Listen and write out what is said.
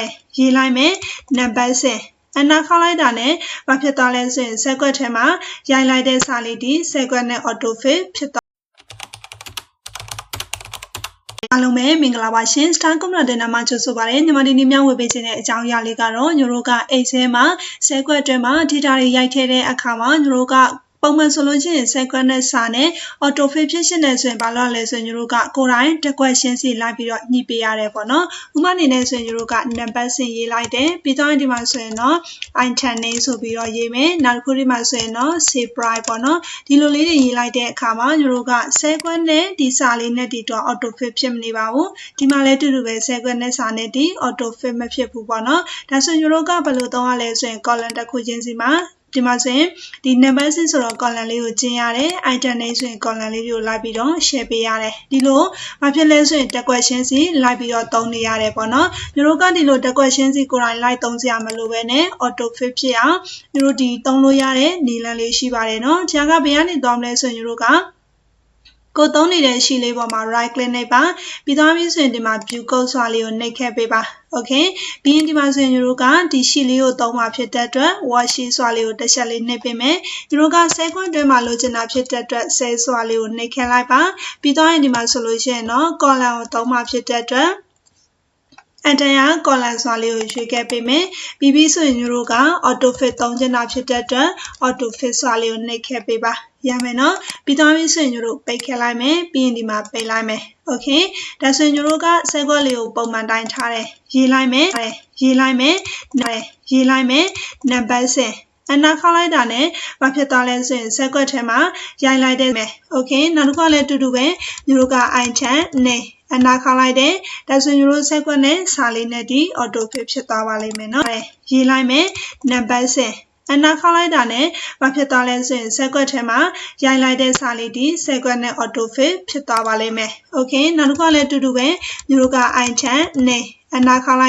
တယ်ရေးလိုက်မယ်နံပါတ်10အနာခေါက်လိုက်တာနဲ့ဘာဖြစ်သွားလဲဆိုရင်ဆက်ကွက်ထဲမှာရိုက်လိုက်တဲ့စာလေးဒီဆက်ကွက်နဲ့ auto fill ဖြစ်သွားအားလုံးပဲမင်္ဂလာပါရှင် Star Computer နာမကျဆိုပါရစေညီမဒီနေ့မျှဝေပေးခြင်းတဲ့အကြောင်းအရာလေးကတော့ညတို့ကအိတ်ဆဲမှာဆဲကွက်အတွင်းမှာ data တွေရိုက်ထည့်တဲ့အခါမှာညတို့က ပုံမှန်ဆိုလို့ရှိရင် second နဲ့စာနဲ့ auto fill ဖြစ်ရှင်နေဆိုရင်ဘာလို့လဲဆိုရင်ညတို့ကကိုယ်တိုင်တစ်ခွက်ရှင်းစီလိုက်ပြီးတော့ညှိပေးရတယ်ပေါ့နော်ဥပမာအနေနဲ့ဆိုရင်ညတို့က number စင်ရေးလိုက်တယ်ပြီးတော့ဒီမှာဆိုရင်တော့ item name ဆိုပြီးတော့ရေးမယ်နောက်တစ်ခုဒီမှာဆိုရင်တော့ save price ပေါ့နော်ဒီလိုလေးတွေရေးလိုက်တဲ့အခါမှာညတို့က second နဲ့ဒီစာလေးနဲ့ဒီတော့ auto fill ဖြစ်မနေပါဘူးဒီမှာလည်းတူတူပဲ second နဲ့စာနဲ့ဒီ auto fill မဖြစ်ဘူးပေါ့နော်ဒါဆိုညတို့ကဘယ်လိုသုံးရလဲဆိုရင် column တစ်ခုချင်းစီမှာ ဒီမှာဆိုရင်ဒီ number 6ဆိုတော့ column လေးကိုကျင်းရတယ် item name ဆိုရင် column လေးကိုလိုက်ပြီးတော့ share ပေးရတယ်ဒီလိုဘာဖြစ်လဲဆိုရင်တက်ကွက်ရှင်းစီလိုက်ပြီးတော့သုံးနေရတယ်ပေါ့နော်ညီတို့ကဒီလိုတက်ကွက်ရှင်းစီကိုယ်တိုင်လိုက်သုံးစရာမလိုပဲနဲ့ auto fit ဖြစ်အောင်ညီတို့ဒီသုံးလို့ရတဲ့နည်းလမ်းလေးရှိပါတယ်နော်ဒီကဘယ်ကနေသုံးမလဲဆိုရင်ညီတို့က ကိုသုံးနေတဲ့ရှီလေးပေါ်မှာ right click နှိပ်ပါပြီးသွားပြီဆိုရင်ဒီမှာ view code ဆွာလေးကိုနှိပ်ခဲ့ပေးပါ okay ပြီးရင်ဒီမှာဆိုရင်တို့ကဒီရှီလေးကိုသုံးမှာဖြစ်တဲ့အတွက် worksheet ဆွာလေးကိုတစ်ချက်လေးနှိပ်ပေးမယ်တို့က10ခွန်းတွင်းမှာလိုချင်တာဖြစ်တဲ့အတွက်10ဆွာလေးကိုနှိပ်ခဲ့လိုက်ပါပြီးသွားရင်ဒီမှာဆိုလို့ရှိရင်တော့ column ကိုသုံးမှာဖြစ်တဲ့အတွက် အန်တန်ယာကော်လန်စွာလေးကိုရွေးခဲ့ပေးမယ်။ပြီးပြီးဆိုရင်တို့က auto fit သုံးချင်တာဖြစ်တဲ့အတွက် auto fit စွာလေးကိုနှိပ်ခဲ့ပေးပါ။ရမယ်နော်။ပြီးသွားပြီးဆိုရင်တို့ပိတ်ခဲ့လိုက်မယ်။ပြီးရင်ဒီမှာပိတ်လိုက်မယ်။ Okay ။ဒါဆိုရင်တို့ကဆဲခွက်လေးကိုပုံမှန်တိုင်းထားတယ်။ရေးလိုက်မယ်။ရေးလိုက်မယ်။ရေးလိုက်မယ်။နံပါတ်10အနာခေါက်လိုက်တာနဲ့မဖြစ်သွားလဲဆိုရင်ဇက်ကွက်ထဲမှာရိုက်လိုက်တဲ့မယ်။ Okay နောက်တစ်ခါလဲတူတူပဲညီတို့ကအိုင်ချန်နေ အနာခေါလိုက်တဲ့တက်ဆွေရိုးဆက်ကွက်နဲ့စာလေးနဲ့ဒီအော်တိုဖစ်ဖြစ်သွားပါလိမ့်မယ်နော်။ရေးလိုက်မယ်နံပါတ်10အနာခေါလိုက်တာနဲ့မဖြစ်သွားလဲဆိုရင်ဆက်ကွက်ထဲမှာရိုင်းလိုက်တဲ့စာလေးဒီဆက်ကွက်နဲ့ auto fit ဖြစ်သွားပါလိမ့်မယ်။ Okay နောက်တစ်ခါလည်းအတူတူပဲမျိုးကအိုင်ချန်နေအနာခေါလိုက်